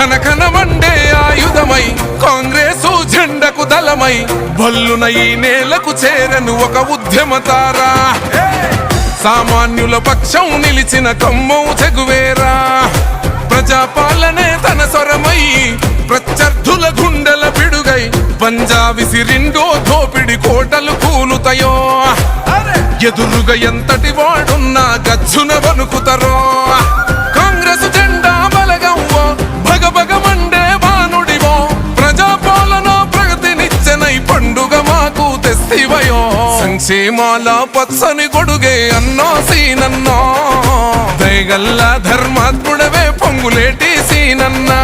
కనకన వండే ఆయుధమై కాంగ్రెసు జెండకు దళమై బల్లున ఈ నేలకు చేరను ఒక ఉద్యమతారా సామాన్యుల పక్షం నిలిచిన కమ్మం చెగువేరా ప్రజాపాలనే తన స్వరమై ప్రత్యర్థుల గుండెల పిడుగై పంజా సిరిండో దోపిడి కోటలు కూలుతయో. ఎదురుగా ఎంతటి వాడున్నా గచ్చున వణుకుతరో. మాకు సంక్షేమాల పచ్చని గొడుగే అన్నో సీనన్నో. దయగల్ల ధర్మాత్ముడవే పొంగులేటి సీనన్నా.